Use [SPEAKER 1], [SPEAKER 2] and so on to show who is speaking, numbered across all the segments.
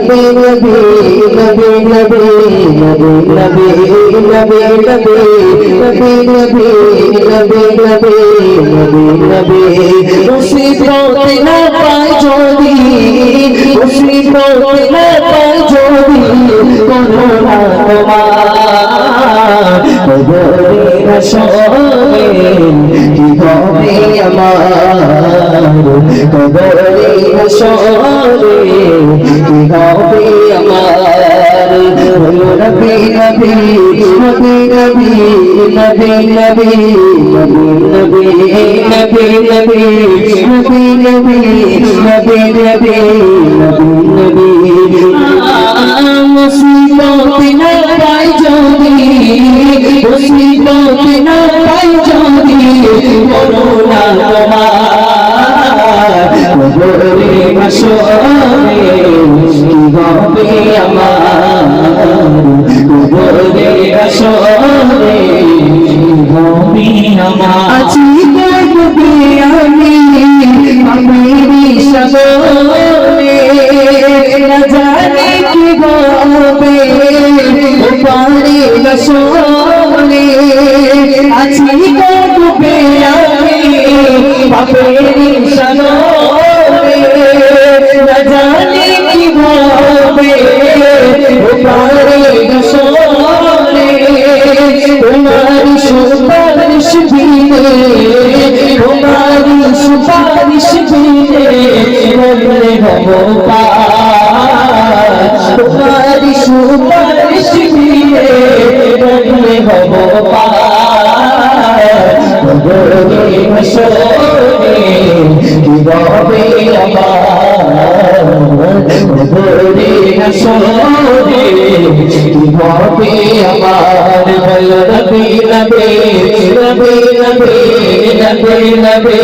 [SPEAKER 1] নবী নবী নবী নবী নবী নবী নবী নবী নবী নবী নবী নবী নবী নবী মুসিবত না পায় যদি মুসিবত না পায় যদি করোনা তোমার কবরের সবে কি হবে আমার কবরের সবে কি হবে আমার বলো নবী নবী নবী নবী নবী নবী মুসিবত না পাই যদি করোনা তোমার কবরে হাসরে কি হবে আমার কবরে হাসরে হবে আমার আছি দেখবে আমি আমি সবরে না জানি কি হবে পারে রসলে আছি দেখবে আমি বাপেরি সনরে হবে তোমার সুপারিশ দিলে তোমার সুপারিশ দিলে বললে হব তোমার সুপারিশ দিলে বললে হব কবরে হাসরে কি আমার কি হবে আমার বল নবী নবী নবী নবী নবী নবী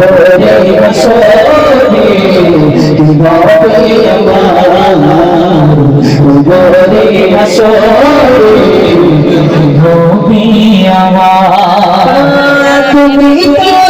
[SPEAKER 1] ভরে আসরে দিবাবে আমার ভরে আসরে দিবাবে আমার তুমি তো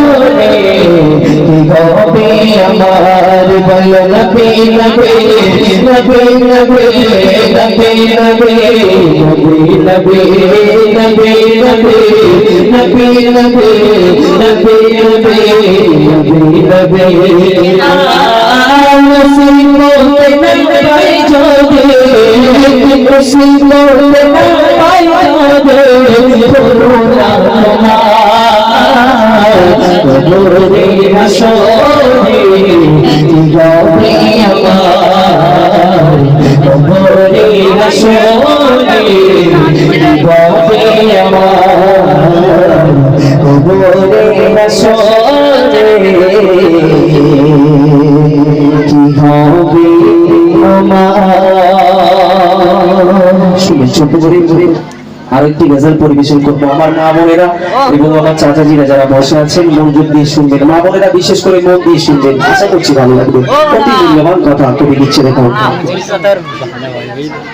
[SPEAKER 1] কি আমার বল নবী নবী নবী নবী নবী নবী নবী নবী নবী নবী নবী নবী নবী নবী নবী না পাই যদি মুসিবত না কবরে হাসরে যাবে আমার কবরে হাসরে যাবে আমার করে আরও একটি গজল পরিবেশন করব। আমার মা বোনেরা এবং আমার চাচাজিরা যারা বসে আছেন মনোযোগ দিয়ে শুনবেন। মা বোনেরা বিশেষ করে মন দিয়ে শুনবেন। আশা করছি ভালো লাগবে। অতি মূল্যবান কথা তুমি দিচ্ছে দেখো